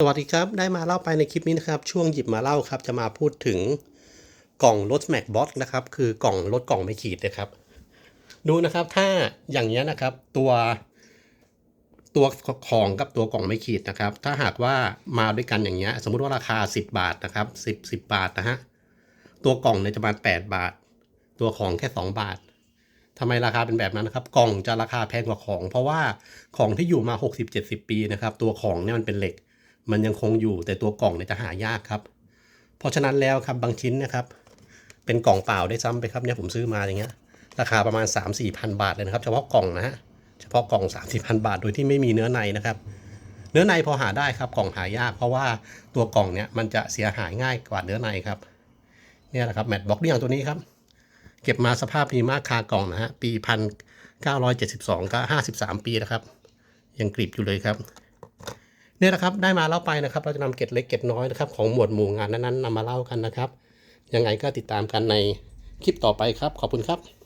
สวัสดีครับ ได้มาเล่าไปในคลิปนี้นะครับ ช่วงหยิบมาเล่าครับ จะมาพูดถึงกล่องรถ Mac Box นะครับ คือกล่องรถกล่องไม่ขีดนะครับ ดูนะครับถ้าอย่างนี้นะครับ ตัวตัวของกับตัวกล่องไม่ขีดนะครับ ถ้าหากว่ามาด้วยกันอย่างเงี้ย สมมุติว่าราคา 10 บาทนะครับ 10 10 บาทนะฮะตัวกล่องเนี่ยจะมา8บาท ตัวของแค่ 2 บาททำไมราคาเป็นแบบนั้นนะครับ กล่องจะราคาแพงกว่าของ เพราะว่าของที่อยู่มา 60-70 ปีนะครับ ตัวของเนี่ยมันเป็นเหล็ก มันยังคงอยู่แต่ตัวกล่องเนี่ยจะหายากครับ เพราะฉะนั้นแล้วครับบางชิ้นนะครับ เป็นกล่องเปล่าได้ซ้ำไปครับเนี่ยผมซื้อมาอย่างเงี้ย ราคาประมาณ 3 4พันบาทเลยนะครับ เฉพาะกล่องนะฮะเฉพาะกล่อง 3 4พันบาทโดยที่ไม่มีเนื้อในนะครับ เนื้อในพอหาได้ครับกล่องหายาก เพราะว่าตัวกล่องเนี่ยมันจะเสียหายง่ายกว่าเนื้อในครับเนี่ยแหละครับแมทบ็อกอย่างตัวนี้ครับ เก็บมาสภาพดีมากคากล่องนะฮะปีพันเก้าร้อยเจ็ดสิบสองก็ห้าสิบสามปีนะครับ ยังกริบอยู่เลยครับ เนี่ยนะครับได้มาเล่าไปนะครับ เราจะนำเก็ดเล็กเก็ดน้อยนะครับของหมวดหมู่งานนั้นๆนำมาเล่ากันนะครับ ยังไงก็ติดตามกันในคลิปต่อไปครับ ขอบคุณครับ